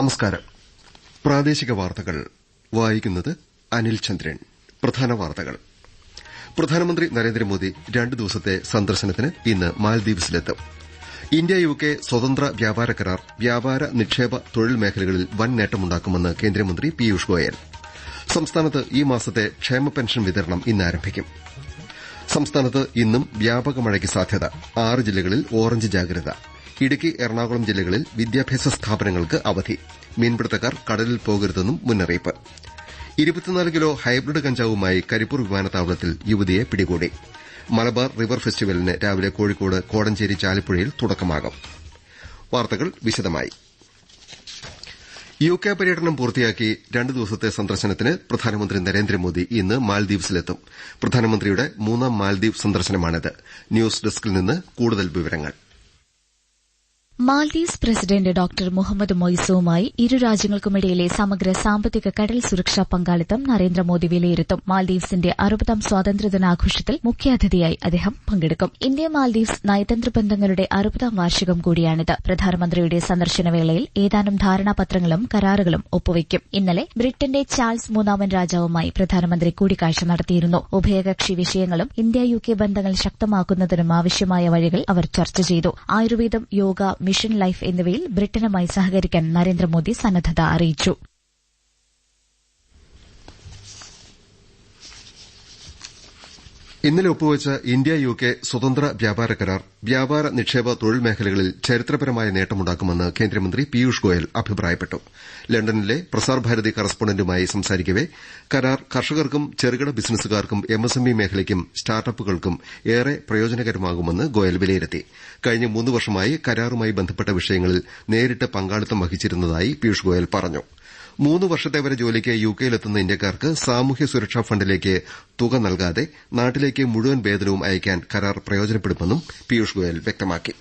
നമസ്കാരം. പ്രാദേശിക വാർത്തകൾ. വായിക്കുന്നത് അനിൽ ചന്ദ്രൻ. പ്രധാന വാർത്തകൾ. പ്രധാനമന്ത്രി നരേന്ദ്രമോദി രണ്ട് ദിവസത്തെ സന്ദർശനത്തിന് ഇന്ന് മാൽദ്വീപ്സിലെത്തും. ഇന്ത്യ യുകെ സ്വതന്ത്ര വ്യാപാര കരാർ വ്യാപാര നിക്ഷേപ തൊഴിൽ മേഖലകളിൽ വൻ നേട്ടമുണ്ടാക്കുമെന്ന് കേന്ദ്രമന്ത്രി പീയൂഷ് ഗോയൽ. സംസ്ഥാനത്ത് ഈ മാസത്തെ ക്ഷേമ പെൻഷൻ വിതരണം ഇന്ന് ആരംഭിക്കും. സംസ്ഥാനത്ത് ഇന്നും വ്യാപക മഴയ്ക്ക് സാധ്യത. ആറ് ജില്ലകളിൽ ഓറഞ്ച് ജാഗ്രത. ഇടുക്കി എറണാകുളം ജില്ലകളിൽ വിദ്യാഭ്യാസ സ്ഥാപനങ്ങൾക്ക് അവധി. മീൻപിടുത്തക്കാർ കടലിൽ പോകരുതെന്നും മുന്നറിയിപ്പ്. ഇരുപത്തിനാല് കിലോ ഹൈബ്രിഡ് കഞ്ചാവുമായി കരിപ്പൂർ വിമാനത്താവളത്തിൽ യുവതിയെ പിടികൂടി. മലബാർ റിവർ ഫെസ്റ്റിവലിന് രാവിലെ കോഴിക്കോട് കോടഞ്ചേരി ചാലിപ്പുഴയിൽ തുടക്കമാകും. വാർത്തകൾ വിശദമായി. യുകെ പര്യടനം പൂർത്തിയാക്കി രണ്ടു ദിവസത്തെ സന്ദർശനത്തിന് പ്രധാനമന്ത്രി നരേന്ദ്രമോദി ഇന്ന് മാൽദ്വീപ്സിലെത്തും. പ്രധാനമന്ത്രിയുടെ മൂന്നാം മാൽദ്വീപ് സന്ദർശനമാണിത്. ന്യൂസ് ഡെസ്കിൽ നിന്ന് കൂടുതൽ വിവരങ്ങൾ. മാൽദീവ്സ് പ്രസിഡന്റ് ഡോക്ടർ മുഹമ്മദ് മൊയ്സുവുമായി ഇരു രാജ്യങ്ങൾക്കുമിടയിലെ സമഗ്ര സാമ്പത്തിക കടൽ സുരക്ഷാ പങ്കാളിത്തം നരേന്ദ്രമോദി വിലയിരുത്തും. മാൽദീവ്സിന്റെ അറുപതാം സ്വാതന്ത്ര്യദിനാഘോഷത്തിൽ മുഖ്യാതിഥിയായി അദ്ദേഹം പങ്കെടുക്കും. ഇന്ത്യ മാൽദീവ്സ് നയതന്ത്ര ബന്ധങ്ങളുടെ അറുപതാം വാർഷികം കൂടിയാണിത്. പ്രധാനമന്ത്രിയുടെ സന്ദർശനവേളയിൽ ഏതാനും ധാരണാപത്രങ്ങളും കരാറുകളും ഒപ്പുവയ്ക്കും ഇന്നലെ ബ്രിട്ടന്റെ ചാൾസ് മൂന്നാമൻ രാജാവുമായി പ്രധാനമന്ത്രി കൂടിക്കാഴ്ച നടത്തിയിരുന്നു. ഉഭയകക്ഷി വിഷയങ്ങളും ഇന്ത്യ യു കെ ബന്ധങ്ങൾ ശക്തമാക്കുന്നതിനും ആവശ്യമായ വഴികൾ അവർ ചർച്ച ചെയ്തു. ആയുർവേദം യോഗ മിഷൻ ലൈഫ് എന്നിവയിൽ ബ്രിട്ടനുമായി സഹകരിക്കാൻ നരേന്ദ്രമോദി സന്നദ്ധത അറിയിച്ചു ഇന്നലെ ഒപ്പുവെച്ച ഇന്ത്യ യു കെ സ്വതന്ത്ര വ്യാപാര കരാർ വ്യാപാര നിക്ഷേപ തൊഴിൽ മേഖലകളിൽ ചരിത്രപരമായ നേട്ടമുണ്ടാക്കുമെന്ന് കേന്ദ്രമന്ത്രി പീയൂഷ് ഗോയൽ അഭിപ്രായപ്പെട്ടു. ലണ്ടനിലെ പ്രസാർഭാരതി കറസ്പോണ്ടന്റുമായി സംസാരിക്കവെ കരാർ കർഷകർക്കും ചെറുകിട ബിസിനസുകാർക്കും എംഎസ്എംഇ മേഖലയ്ക്കും സ്റ്റാർട്ടപ്പുകൾക്കും ഏറെ പ്രയോജനകരമാകുമെന്ന് ഗോയൽ വിലയിരുത്തി. കഴിഞ്ഞ മൂന്ന് വർഷമായി കരാറുമായി ബന്ധപ്പെട്ട വിഷയങ്ങളിൽ നേരിട്ട് പങ്കാളിത്തം വഹിച്ചിരുന്നതായി പീയൂഷ് ഗോയൽ പറഞ്ഞു. മൂന്ന് വർഷത്തെ വരെ ജോലിക്ക് യുകെയിലെത്തുന്ന ഇന്ത്യക്കാർക്ക് സാമൂഹ്യ സുരക്ഷാ ഫണ്ടിലേക്ക് തുക നൽകാതെ നാട്ടിലേക്ക് മുഴുവൻ വേതനവും അയക്കാൻ കരാർ പ്രയോജനപ്പെടുമെന്നും പീയൂഷ് ഗോയൽ വ്യക്തമാക്കി.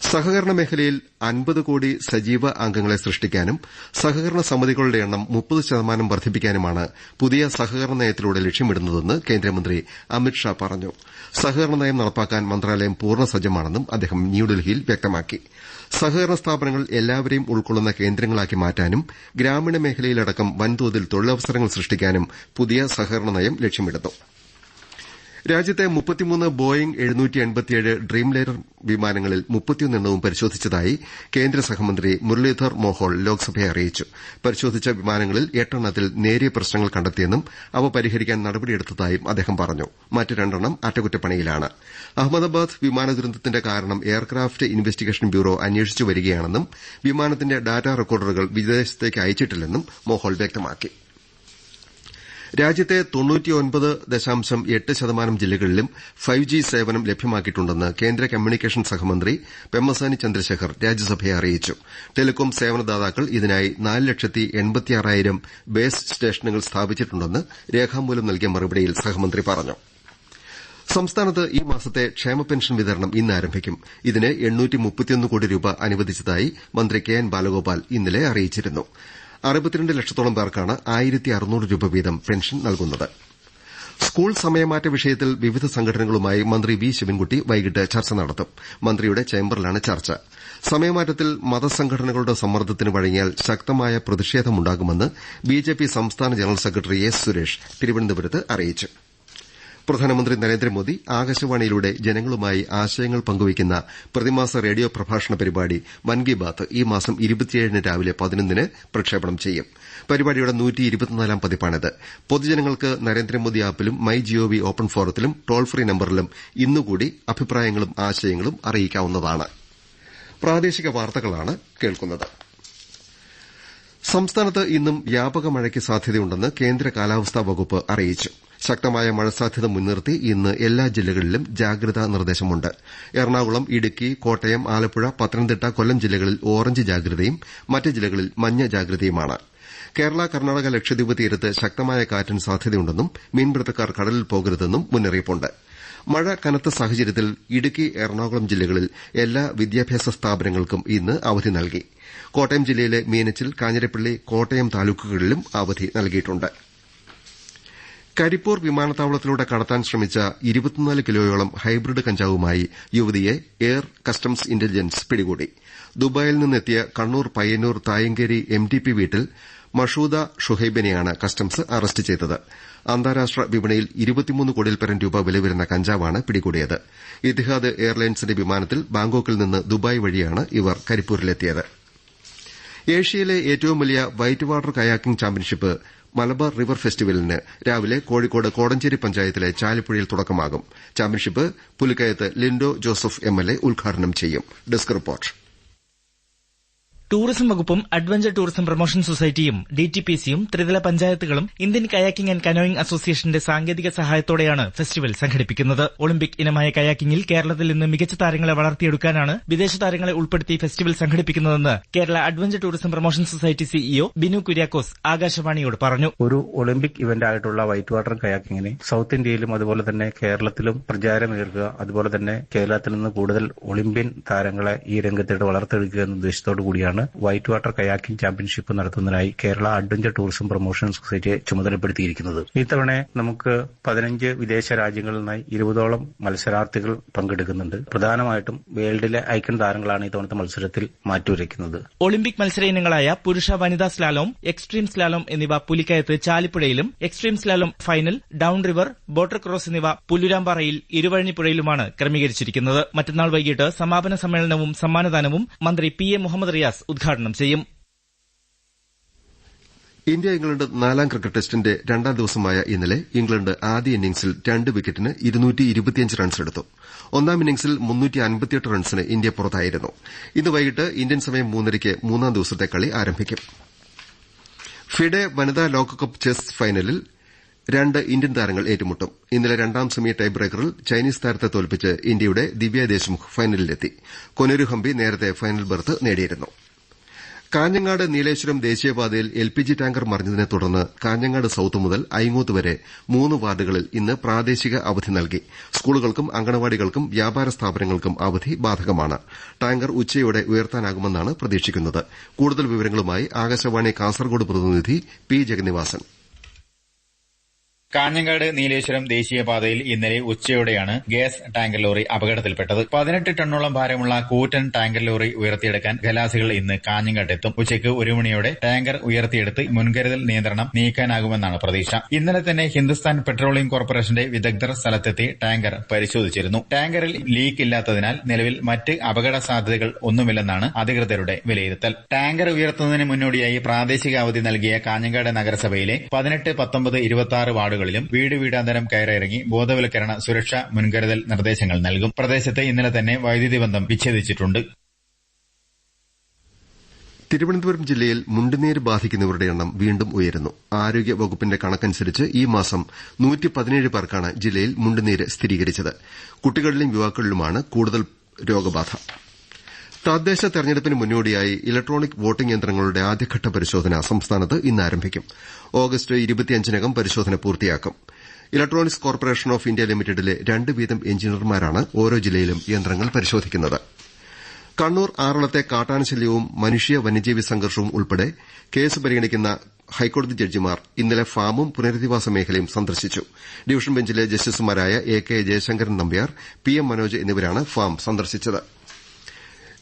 സഹകരണ മേഖലയിൽ അൻപത് കോടി സജീവ അംഗങ്ങളെ സൃഷ്ടിക്കാനും സഹകരണ സമിതികളുടെ എണ്ണം മുപ്പത് ശതമാനം വർദ്ധിപ്പിക്കാനുമാണ് പുതിയ സഹകരണ നയത്തിലൂടെ ലക്ഷ്യമിടുന്നതെന്ന് കേന്ദ്രമന്ത്രി അമിത്ഷാ പറഞ്ഞു. സഹകരണ നയം നടപ്പാക്കാൻ മന്ത്രാലയം പൂർണ സജ്ജമാണെന്നും അദ്ദേഹം ന്യൂഡൽഹിയിൽ വ്യക്തമാക്കി. സഹകരണ സ്ഥാപനങ്ങൾ എല്ലാവരെയും ഉൾക്കൊള്ളുന്ന കേന്ദ്രങ്ങളാക്കി മാറ്റാനും ഗ്രാമീണ മേഖലയിലടക്കം വൻതോതിൽ തൊഴിലവസരങ്ങൾ സൃഷ്ടിക്കാനും പുതിയ സഹകരണ നയം ലക്ഷ്യമിടുന്നു. രാജ്യത്തെ മുപ്പത്തിമൂന്ന് ബോയിംഗ് ഡ്രീം ലൈനർ വിമാനങ്ങളിൽ മുപ്പത്തിയൊന്നെണ്ണവും പരിശോധിച്ചതായി കേന്ദ്ര സഹമന്ത്രി മുരളീധർ മോഹോൾ ലോക്സഭയെ അറിയിച്ചു. പരിശോധിച്ച വിമാനങ്ങളിൽ എട്ടെണ്ണത്തിൽ നേരിയ പ്രശ്നങ്ങൾ കണ്ടെത്തിയെന്നും അവ പരിഹരിക്കാൻ നടപടിയെടുത്തതായും അദ്ദേഹം പറഞ്ഞു. മറ്റ് രണ്ടെണ്ണം അറ്റകുറ്റപ്പണിയിലാണ്. അഹമ്മദാബാദ് വിമാന ദുരന്തത്തിന്റെ കാരണം എയർക്രാഫ്റ്റ് ഇൻവെസ്റ്റിഗേഷൻ ബ്യൂറോ അന്വേഷിച്ചു വരികയാണെന്നും വിമാനത്തിന്റെ ഡാറ്റാ റെക്കോർഡറുകൾ വിദേശത്തേക്ക് അയച്ചിട്ടില്ലെന്നും മോഹോൾ വ്യക്തമാക്കി. രാജ്യത്തെ ശതമാനം ജില്ലകളിലും ഫൈവ് ജി സേവനം ലഭ്യമാക്കിയിട്ടുണ്ടെന്ന് കേന്ദ്ര കമ്മ്യൂണിക്കേഷൻ സഹമന്ത്രി പെമ്മസാനി ചന്ദ്രശേഖർ രാജ്യസഭയെ അറിയിച്ചു. ടെലികോം സേവനദാതാക്കൾ ഇതിനായി നാല് ലക്ഷത്തി എൺപത്തിയാറായിരം ബേസ് സ്റ്റേഷനുകൾ സ്ഥാപിച്ചിട്ടുണ്ടെന്ന് രേഖാമൂലം നൽകിയ മറുപടിയിൽ സഹമന്ത്രി പറഞ്ഞു. സംസ്ഥാനത്ത് ഈ മാസത്തെ ക്ഷേമ പെൻഷൻ വിതരണം ഇന്ന് ആരംഭിക്കും. ഇതിന് കോടി രൂപ അനുവദിച്ചതായി മന്ത്രി കെ എൻ ബാലഗോപാൽ ഇന്നലെ അറിയിച്ചിരുന്നു. അറുപത്തിരണ്ട് ലക്ഷത്തോളം പേർക്കാണ് ആയിരത്തി അറുന്നൂറ് രൂപ വീതം പെൻഷൻ നൽകുന്നത്. സ്കൂൾ സമയമാറ്റ വിഷയത്തിൽ വിവിധ സംഘടനകളുമായി മന്ത്രി വി ശിവൻകുട്ടി വൈകിട്ട് ചർച്ച നടത്തും. മന്ത്രിയുടെ ചേംബറിലാണ് ചർച്ച. സമയമാറ്റത്തിൽ മതസംഘടനകളുടെ സമ്മർദ്ദത്തിന് വഴങ്ങിയാൽ ശക്തമായ പ്രതിഷേധമുണ്ടാകുമെന്ന് ബിജെപി സംസ്ഥാന ജനറൽ സെക്രട്ടറി എസ് സുരേഷ് തിരുവനന്തപുരത്ത് അറിയിച്ചു. പ്രധാനമന്ത്രി നരേന്ദ്രമോദി ആകാശവാണിയിലൂടെ ജനങ്ങളുമായി ആശയങ്ങൾ പങ്കുവയ്ക്കുന്ന പ്രതിമാസ റേഡിയോ പ്രഭാഷണ പരിപാടി മൻ കി ബാത്ത് ഈ മാസം ന് രാവിലെ പതിനൊന്നിന് പ്രക്ഷേപണം ചെയ്യും. പരിപാടിയുടെ പതിപ്പാണിത്. പൊതുജനങ്ങൾക്ക് നരേന്ദ്രമോദി ആപ്പിലും മൈ ജിഒവി ഓപ്പൺ ഫോറത്തിലും ടോൾ ഫ്രീ നമ്പറിലും ഇന്നുകൂടി അഭിപ്രായങ്ങളും ആശയങ്ങളും അറിയിക്കാവുന്നതാണ്. സംസ്ഥാനത്ത് ഇന്നും വ്യാപക മഴയ്ക്ക് സാധ്യതയുണ്ടെന്ന് കേന്ദ്ര കാലാവസ്ഥാ വകുപ്പ് അറിയിച്ചു. ശക്തമായ മഴ സാധ്യത മുൻനിർത്തി ഇന്ന് എല്ലാ ജില്ലകളിലും ജാഗ്രതാ നിർദ്ദേശമുണ്ട്. എറണാകുളം ഇടുക്കി കോട്ടയം ആലപ്പുഴ പത്തനംതിട്ട കൊല്ലം ജില്ലകളിൽ ഓറഞ്ച് ജാഗ്രതയും മറ്റ് ജില്ലകളിൽ മഞ്ഞ ജാഗ്രതയുമാണ്. കേരള കർണാടക ലക്ഷദ്വീപ് തീരത്ത് ശക്തമായ കാറ്റിന് സാധ്യതയുണ്ടെന്നും മീൻപിടുത്തക്കാർ കടലിൽ പോകരുതെന്നും മുന്നറിയിപ്പുണ്ട്. മഴ കനത്ത സാഹചര്യത്തിൽ ഇടുക്കി എറണാകുളം ജില്ലകളിൽ എല്ലാ വിദ്യാഭ്യാസ സ്ഥാപനങ്ങൾക്കും ഇന്ന് അവധി നൽകി. കോട്ടയം ജില്ലയിലെ മീനച്ചിൽ കാഞ്ഞിരപ്പള്ളി കോട്ടയം താലൂക്കുകളിലും അവധി നൽകിയിട്ടുണ്ട്. കരിപ്പൂർ വിമാനത്താവളത്തിലൂടെ കടത്താൻ ശ്രമിച്ച ഇരുപത്തിനാല് കിലോയോളം ഹൈബ്രിഡ് കഞ്ചാവുമായി യുവതിയെ എയർ കസ്റ്റംസ് ഇന്റലിജൻസ് പിടികൂടി. ദുബായിൽ നിന്നെത്തിയ Kannur Payyanur Thayankeri M T P വീട്ടിൽ മഷൂദ ഷുഹൈബിനെയാണ് കസ്റ്റംസ് അറസ്റ്റ് ചെയ്തത്. അന്താരാഷ്ട്ര വിപണിയിൽ ഇരുപത്തിമൂന്ന് കോടിയിൽപരം രൂപ വില വരുന്ന കഞ്ചാവാണ് പിടികൂടിയത്. ഇത്തിഹാദ് എയർലൈൻസിന്റെ വിമാനത്തിൽ ബാങ്കോക്കിൽ നിന്ന് ദുബായ് വഴിയാണ് ഇവർ കരിപ്പൂരിലെത്തിയത്. ഏഷ്യയിലെ ഏറ്റവും വലിയ white water kayaking championship Malabar river ഫെസ്റ്റിവലിന് രാവിലെ കോഴിക്കോട് കോടഞ്ചേരി പഞ്ചായത്തിലെ ചാലിപ്പുഴയിൽ തുടക്കമാകും. ചാമ്പ്യൻഷിപ്പ് പുലിക്കയത്ത് ലിൻഡോ ജോസഫ് എംഎൽഎ ഉദ്ഘാടനം ചെയ്യും. ടൂറിസം വകുപ്പും അഡ്വഞ്ചർ ടൂറിസം പ്രൊമോഷൻ സൊസൈറ്റിയും ഡി ടി പി സിയും ത്രിതല പഞ്ചായത്തുകളും ഇന്ത്യൻ കയാക്കിംഗ് ആൻഡ് കനോയിംഗ് അസോസിയേഷന്റെ സാങ്കേതിക സഹായത്തോടെയാണ് ഫെസ്റ്റിവൽ സംഘടിപ്പിക്കുന്നത്. ഒളിമ്പിക് ഇനമായ കയാക്കിംഗിൽ കേരളത്തിൽ നിന്ന് മികച്ച താരങ്ങളെ വളർത്തിയെടുക്കാനാണ് വിദേശ താരങ്ങളെ ഉൾപ്പെടുത്തി festival സംഘടിപ്പിക്കുന്നതെന്ന് Kerala adventure tourism promotion society CEO Binu Kuriakose ആകാശവാണിയോട് പറഞ്ഞു. ഒരു ഒളിമ്പിക് ഇവന്റ് ആയിട്ടുള്ള വൈറ്റ് വാട്ടർ കയാക്കിങ്ങിനെ സൗത്ത് ഇന്ത്യയിലും അതുപോലെ തന്നെ കേരളത്തിലും പ്രചാരമേറുക അതുപോലെ തന്നെ കേരളത്തിൽ നിന്ന് കൂടുതൽ ഒളിമ്പ്യൻ താരങ്ങളെ ഈ രംഗത്തേക്ക് വളർത്തെടുക്കുക എന്ന ഉദ്ദേശത്തോടു കൂടിയാണ് വൈറ്റ് വാട്ടർ കയാക്കിംഗ് ചാമ്പ്യൻഷിപ്പ് നടത്തുന്നതിനായി കേരള അഡ്വഞ്ചർ ടൂറിസം പ്രൊമോഷൻ സൊസൈറ്റിയെ ചുമതലപ്പെടുത്തിയിരിക്കുന്നത്. ഇത്തവണ നമുക്ക് പതിനഞ്ച് വിദേശ രാജ്യങ്ങളിൽ നിന്നായി ഇരുപതോളം മത്സരാർത്ഥികൾ പങ്കെടുക്കുന്നുണ്ട്. പ്രധാനമായിട്ടും വേൾഡിലെ ഐക്കൺ താരങ്ങളാണ് ഇത്തവണത്തെ മത്സരത്തിൽ മാറ്റുരയ്ക്കുന്നത്. ഒളിമ്പിക് മത്സര ഇനങ്ങളായ പുരുഷ വനിതാ സ്ലാലോം എക്സ്ട്രീം സ്ലാലോം എന്നിവ പുലിക്കയത്ത് ചാലിപ്പുഴയിലും extreme slalom final down river boater cross എന്നിവ പുല്ലുരാമ്പാറയിൽ ഇരുവഴിഞ്ഞിപ്പുഴയിലുമാണ് ക്രമീകരിച്ചിരിക്കുന്നത്. മറ്റന്നാൾ വൈകിട്ട് സമാപന സമ്മേളനവും സമ്മാനദാനവും മന്ത്രി പി എ മുഹമ്മദ് റിയാസ് ഉദ്ഘാടനം ചെയ്യും. ഇന്ത്യ ഇംഗ്ലണ്ട് നാലാം ക്രിക്കറ്റ് ടെസ്റ്റിന്റെ രണ്ടാം ദിവസമായ ഇന്നലെ ഇംഗ്ലണ്ട് ആദ്യ ഇന്നിംഗ്സിൽ രണ്ട് വിക്കറ്റിന് റൺസെടുത്തു ഒന്നാം ഇന്നിംഗ്സിൽ റൺസിന് ഇന്ത്യ പുറത്തായിരുന്നു. ഇന്ന് വൈകിട്ട് ഇന്ത്യൻ സമയം മൂന്നരയ്ക്ക് മൂന്നാം ദിവസത്തെ കളി ആരംഭിക്കും. ഫിഡെ വനിതാ ലോകകപ്പ് ചെസ് ഫൈനലിൽ രണ്ട് ഇന്ത്യൻ താരങ്ങൾ ഏറ്റുമുട്ടും. ഇന്നലെ രണ്ടാം സെമി ടൈ ബ്രേക്കറിൽ ചൈനീസ് താരത്തെ തോൽപ്പിച്ച് ഇന്ത്യയുടെ ദിവ്യ ദേശ്മുഖ് ഫൈനലിലെത്തി. കൊനേരു ഹംപി നേരത്തെ ഫൈനൽ ബർത്ത് നേടിയിരുന്നു. കാഞ്ഞങ്ങാട് നീലേശ്വരം ദേശീയപാതയിൽ എൽപിജി ടാങ്കർ മറിഞ്ഞതിനെ തുടർന്ന് കാഞ്ഞങ്ങാട് സൌത്ത് മുതൽ ഐങ്ങോത്ത് വരെ മൂന്ന് വാർഡുകളിൽ ഇന്ന് പ്രാദേശിക അവധി നൽകി. സ്കൂളുകൾക്കും അങ്കണവാടികൾക്കും വ്യാപാര സ്ഥാപനങ്ങൾക്കും അവധി ബാധകമാണ്. ടാങ്കർ ഉച്ചയോടെ ഉയർത്താനാകുമെന്നാണ് പ്രതീക്ഷിക്കുന്നത്. കൂടുതൽ വിവരങ്ങളുമായി ആകാശവാണി കാസർകോട് പ്രതിനിധി പി ജഗന്നിവാസൻ. കാഞ്ഞങ്ങാട് നീലേശ്വരം ദേശീയപാതയിൽ ഇന്നലെ ഉച്ചയോടെയാണ് ഗ്യാസ് ടാങ്കർ ലോറി അപകടത്തിൽപ്പെട്ടത്. പതിനെട്ട് ടണ്ണോളം ഭാരമുള്ള കൂറ്റൻ ടാങ്കർ ലോറി ഉയർത്തിയെടുക്കാൻ ഖലാസികൾ ഇന്ന് കാഞ്ഞങ്ങാട്ടെത്തും ഉച്ചയ്ക്ക് ഒരു മണിയോടെ ടാങ്കർ ഉയർത്തിയെടുത്ത് മുൻകരുതൽ നിയന്ത്രണം നീക്കാനാകുമെന്നാണ് പ്രതീക്ഷ. ഇന്നലെ തന്നെ ഹിന്ദുസ്ഥാൻ പെട്രോളിയം കോർപ്പറേഷന്റെ വിദഗ്ധർ സ്ഥലത്തെത്തി ടാങ്കർ പരിശോധിച്ചിരുന്നു. ടാങ്കറിൽ ലീക്ക് ഇല്ലാത്തതിനാൽ നിലവിൽ മറ്റ് അപകട സാധ്യതകൾ ഒന്നുമില്ലെന്നാണ് അധികൃതരുടെ വിലയിരുത്തൽ. ടാങ്കർ ഉയർത്തുന്നതിന് മുന്നോടിയായി പ്രാദേശിക അവധി നൽകിയ കാഞ്ഞങ്ങാട് നഗരസഭയിലെ പതിനെട്ട് പത്തൊമ്പത് ഇരുപത്തി ആറ് വാർഡുകളിലും വീട് വീടാന്തരം കയറിയിറങ്ങി ബോധവൽക്കരണ സുരക്ഷാ മുൻകരുതൽ നിർദ്ദേശങ്ങൾ നൽകും. പ്രദേശത്ത് ഇന്നലെ തന്നെ വൈദ്യുതി ബന്ധം വിച്ഛേദിച്ചിട്ടുണ്ട്. തിരുവനന്തപുരം ജില്ലയിൽ മുണ്ടുനീര് ബാധിക്കുന്നവരുടെ എണ്ണം വീണ്ടും ഉയരുന്നു. ആരോഗ്യ വകുപ്പിന്റെ കണക്കനുസരിച്ച് ഈ മാസം പേർക്കാണ് ജില്ലയിൽ മുണ്ടുനീര് സ്ഥിരീകരിച്ചത്. കുട്ടികളിലും യുവാക്കളിലുമാണ് കൂടുതൽ രോഗബാധ. തദ്ദേശ തെരഞ്ഞെടുപ്പിന് മുന്നോടിയായി ഇലക്ട്രോണിക് വോട്ടിംഗ് യന്ത്രങ്ങളുടെ ആദ്യഘട്ട പരിശോധന സംസ്ഥാനത്ത് ഇന്ന് ആരംഭിക്കും. ഓഗസ്റ്റ് ഇരുപത്തിയഞ്ചിനകം പരിശോധന പൂർത്തിയാക്കും. ഇലക്ട്രോണിക്സ് കോർപ്പറേഷൻ ഓഫ് ഇന്ത്യ ലിമിറ്റഡിലെ രണ്ട് വീതം എഞ്ചിനീയർമാരാണ് ഓരോ ജില്ലയിലും യന്ത്രങ്ങൾ പരിശോധിക്കുന്നത്. കണ്ണൂർ ആറളത്തെ കാട്ടാനശല്യവും മനുഷ്യ വന്യജീവി സംഘർഷവും ഉൾപ്പെടെ കേസ് പരിഗണിക്കുന്ന ഹൈക്കോടതി ജഡ്ജിമാർ ഇന്നലെ ഫാമും പുനരധിവാസ മേഖലയും സന്ദർശിച്ചു. ഡിവിഷൻ ബെഞ്ചിലെ ജസ്റ്റിസുമാരായ A K Jayasankaran Nambiar P M Manoj എന്നിവരാണ് ഫാം സന്ദർശിച്ചത്.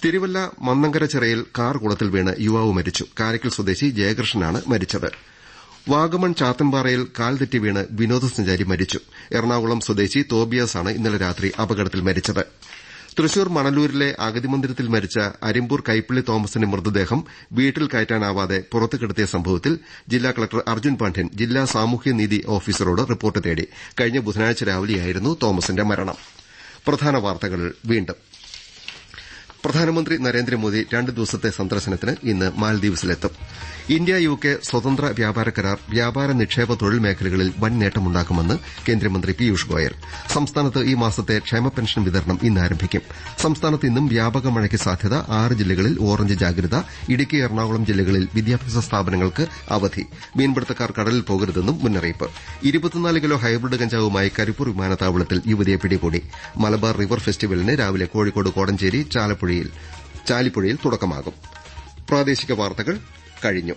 തിരുവല്ല മന്നങ്കര ചിറയിൽ കാർ കുളത്തിൽ വീണ് യുവാവ് മരിച്ചു. കാരയ്ക്കൽ സ്വദേശി ജയകൃഷ്ണനാണ് മരിച്ചത്. വാഗമൺ ചാത്തൻപാറയിൽ കാൽ തെറ്റി വീണ് വിനോദസഞ്ചാരി മരിച്ചു. എറണാകുളം സ്വദേശി തോബിയാസാണ് ഇന്നലെ രാത്രി അപകടത്തിൽ മരിച്ചത്. തൃശൂർ മണലൂരിലെ അഗതി മന്ദിരത്തിൽ മരിച്ച അരിമ്പൂർ കൈപ്പള്ളി തോമസിന്റെ മൃതദേഹം വീട്ടിൽ കയറ്റാനാവാതെ പുറത്തു കിടത്തിയ സംഭവത്തിൽ ജില്ലാ കളക്ടർ അർജുൻ പാണ്ഡ്യൻ ജില്ലാ സാമൂഹ്യനീതി ഓഫീസറോട് റിപ്പോർട്ട് തേടി. കഴിഞ്ഞ ബുധനാഴ്ച രാവിലെയായിരുന്നു തോമസിന്റെ മരണം. പ്രധാനമന്ത്രി നരേന്ദ്രമോദി രണ്ട് ദിവസത്തെ സന്ദർശനത്തിന് ഇന്ന് മാൽദ്വീപ്സിലെത്തും. ഇന്ത്യ യു കെ സ്വതന്ത്ര വ്യാപാര കരാർ വ്യാപാര നിക്ഷേപ തൊഴിൽ മേഖലകളിൽ വൻ നേട്ടമുണ്ടാക്കുമെന്ന് കേന്ദ്രമന്ത്രി പീയൂഷ് ഗോയൽ. സംസ്ഥാനത്ത് ഈ മാസത്തെ ക്ഷേമ പെൻഷൻ വിതരണം ഇന്ന് ആരംഭിക്കും. സംസ്ഥാനത്ത് ഇന്നും വ്യാപക മഴയ്ക്ക് സാധ്യത ആറ് ജില്ലകളിൽ ഓറഞ്ച് ജാഗ്രത ഇടുക്കി എറണാകുളം ജില്ലകളിൽ വിദ്യാഭ്യാസ സ്ഥാപനങ്ങൾക്ക് അവധി. മീൻപിടുത്തക്കാർ കടലിൽ പോകരുതെന്നും മുന്നറിയിപ്പ്. ഇരുപത്തിനാല് കിലോ ഹൈബ്രിഡ് കഞ്ചാവുമായി കരിപ്പൂർ വിമാനത്താവളത്തിൽ യുവതിയെ പിടികൂടി. മലബാർ റിവർ ഫെസ്റ്റിവലിന് രാവിലെ കോഴിക്കോട് കോടഞ്ചേരി ചാലിപ്പുഴയിൽ തുടക്കമാകും പ്രാദേശിക വാർത്തകൾ കഴിഞ്ഞു